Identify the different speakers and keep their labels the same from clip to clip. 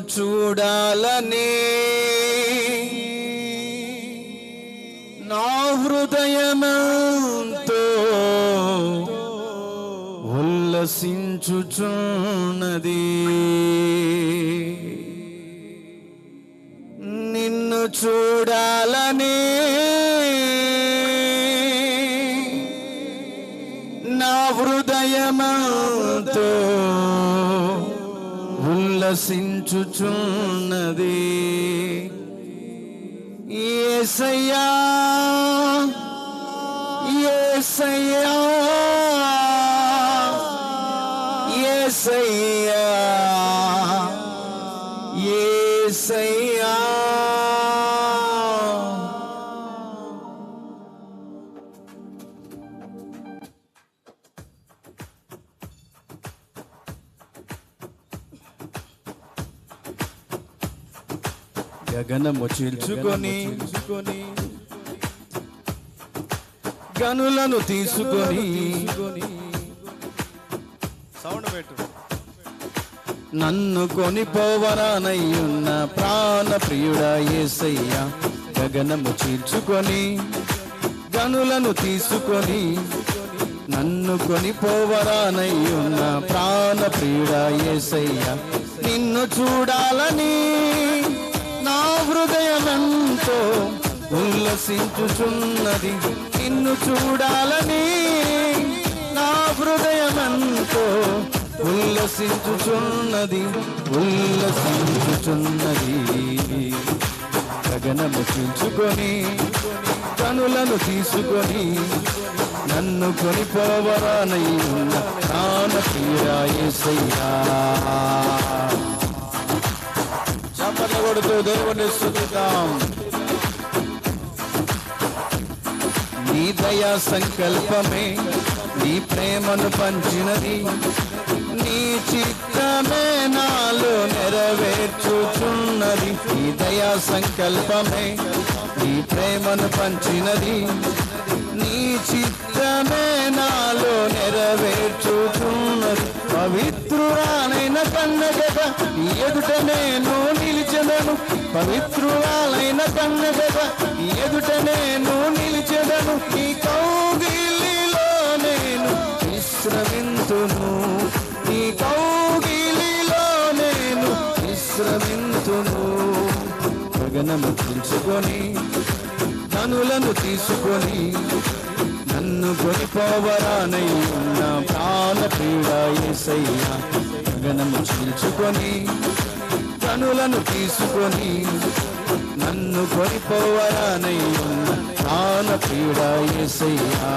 Speaker 1: చూడాలని. నా హృదయమంతో ఉల్లసించుచున్నది. నిన్ను చూడాలని. నా హృదయమంతో ఉల్లసించుచున్నది ఏసయ్యా ఏసయ్యా ఏసయ్యా ఏసయ్యా. గగనము చీల్చుకొని. గనులను తీసుకొని.
Speaker 2: సౌండ్ పెట్టు.
Speaker 1: నన్ను కొనిపోవరానయ్యున్న ప్రాణ ప్రియుడా ఏసయ్య గగనము చీల్చుకొని. గనులను తీసుకొని. నన్ను కొనిపోవరానయ్యున్న ప్రాణ ప్రియుడా ఏసయ్య నిన్ను చూడాలని హృదయమంతో ఉల్లసించుచున్నది నిన్ను చూడాలని నా హృదయమంతో ఉల్లసించుచున్నది ఉల్లసించుచున్నది గగనము చీల్చుకొని కనులను తీసుకొని నన్ను కొనిపోవరానై ఉన్న ప్రాణ ప్రియాయేసయ్యా చప్పట్ల కొడుతూ దేవుని స్థుతిద్దాం నీ దయా సంకల్పమే నీ ప్రేమను పంచినది. నీ చిత్తమే నాలో నెరవేర్చుచున్నది. నీ దయా సంకల్పమే నీ ప్రేమను పంచినది. నీ చిత్తమే నాలో నెరవేర్చుచున్నది పవిత్రురాలైన కన్నగద నీ ఎదుట నేను నిలిచెదను. పవిత్రురాలైన కన్నగద నీ ఎదుట నేను నిలిచెదను. నీ కౌగిలిలో నేను విశ్రమింతును. నీ కౌగిలిలో నేను విశ్రమింతును. గగనము తెలుసుకొని కనులను తీసుకొని నన్ను కొనిపోవరానై ఉన్న ప్రాణ ప్రియుడా యేసయ్యా గగనము చీల్చుకొని కనులను తీసుకొని నన్ను కొనిపోవరానై ఉన్న ప్రాణ ప్రియుడా యేసయ్యా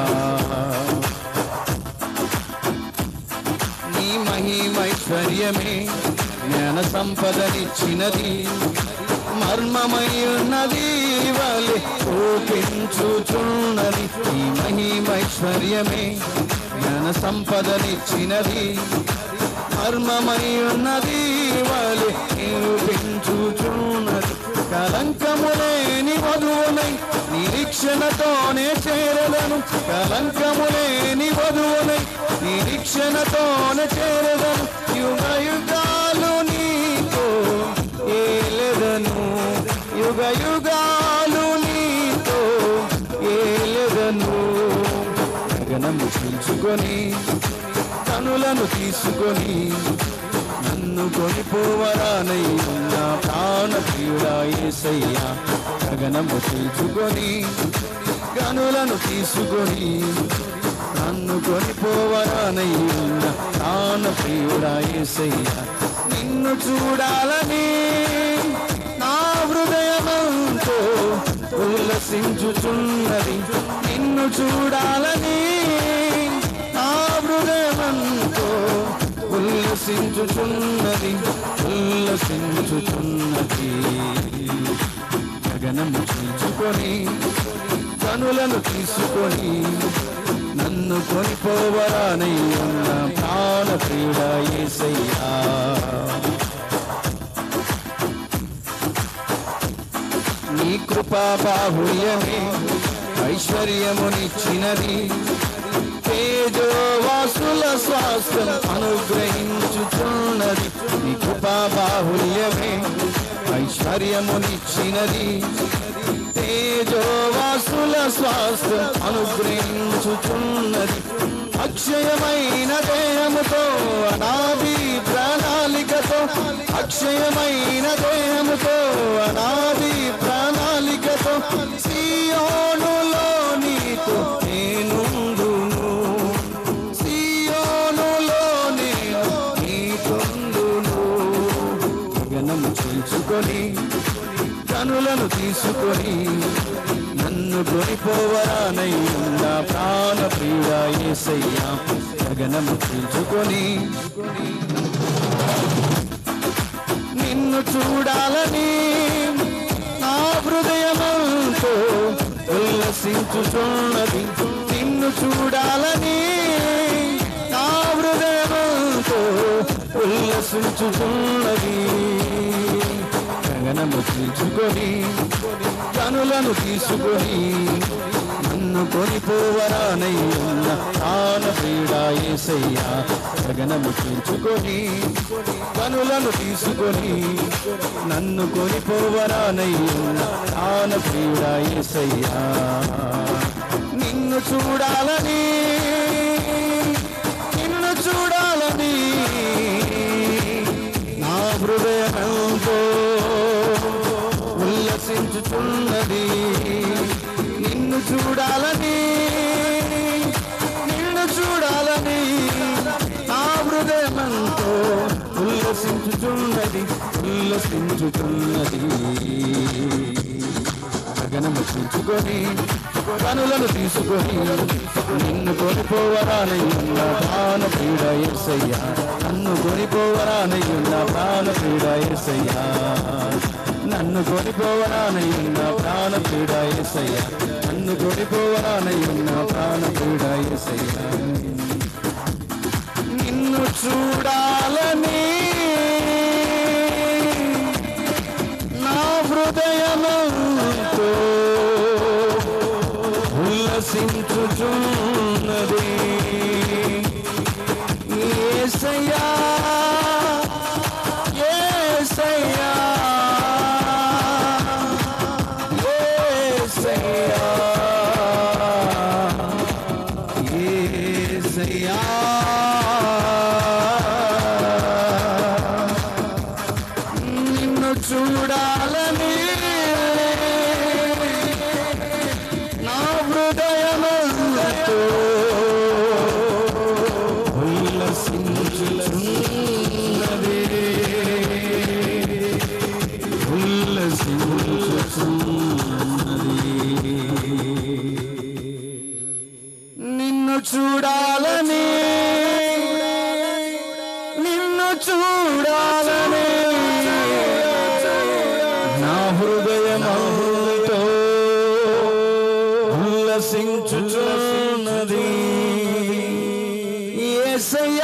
Speaker 1: నీ మహిమైశ్వర్యమే జ్ఞాన సంపదనిచ్చినది. మర్మమై ఉన్నది వలె చూపించుచున్నది ఈ మహిమైశ్వర్యమే జ్ఞాన సంపదనిచ్చినది. మర్మమై ఉన్నది వలె చూపించుచున్నది కలంకములేని వధువునై నిరీక్షణతోనే చేరదను. కలంకములేని వధువునై నిరీక్షణతోనే చేరదను. యుగ యుగాలు యుగ నీతో ఏలెదను. గగనము చీల్చుకొని తనులను తీసుకొని నన్ను కొనిపోవరానయ్యా ప్రాణ ప్రియుడా యేసయ్యా గగనము చీల్చుకొని గనులను తీసుకొని నన్ను కొనిపోవరానయ్యా ప్రాణ ప్రియుడా నిన్ను చూడాలని ఉల్లసించుచున్నది నిన్ను చూడాలని నా హృదయమంతో ఉల్లసించుచున్నది ఉల్లసించుచున్నది. గగనము చీల్చుకొని కనులను తీసుకొని నన్ను కొనిపోవరానై ప్రాణ ప్రియుడా ఏసయ్యా. నీ ఐశ్వర్యమునిచ్చినది. తేజోవాసుల స్వాస్థ్యం అనుగ్రహించుతున్నది నీ కృపాబాహుల్యమే ఐశ్వర్యమునిచ్చినది. తేజోవాసుల స్వాస్థ్యం అనుగ్రహించుతున్నది అక్షయమైన దేహముతో అనాభి ప్రణాళికతో అక్షయమైన తీసుకొని కనులను తీసుకొని నన్ను కొనిపోవరానై ఉన్న ప్రాణ ప్రియుడ ఏసయ్యా. గగనము తీసుకొని నిన్ను చూడాలని నా హృదయమంతో ఉల్లసించుచున్నది. నిన్ను చూడాలని నా హృదయమంతో ఉల్లసించుచున్నది. గగనము కనులను తీసుకొని నన్ను కొనిపోవరానై ప్రాణ పీడా ఏసయ్యా. గగనము తీర్చుకొని కనులను తీసుకొని నన్ను కొనిపోవరానై ఉన్న పీడా ఏసయ్యా. నిన్ను చూడాలని ఉల్లసించుచున్నది నిన్ను చూడాలని నిన్ను చూడాలని ఆ హృదయమంతో ఉల్లసించుచున్నది ఉల్లసించుచున్నది. గగనము చూచుకొని కనులను తీసుకొని నిన్ను కొనిపోవరానయ్యున్న ప్రాణ పీడ ఎస్సయ్యా నన్ను కొనిపోవరానయ్యున్న ప్రాణ పీడ ఎస్సయ్యా నన్ను కొనిపోవరానయ్యున్న ప్రాణ పీడ ఎస్సయ్యా నన్ను కొనిపోవరానయ్యున్న ప్రాణ పీడ ఎస్సయ్యా నిన్ను చూడాలని నా హృదయమంతో ఉల్లసించుచున్నది. ఏసయ్యా ఏసయ్యా చూడాలని నా హృదయమంతో ఉల్లసించుచున్నది. యేసయ్యా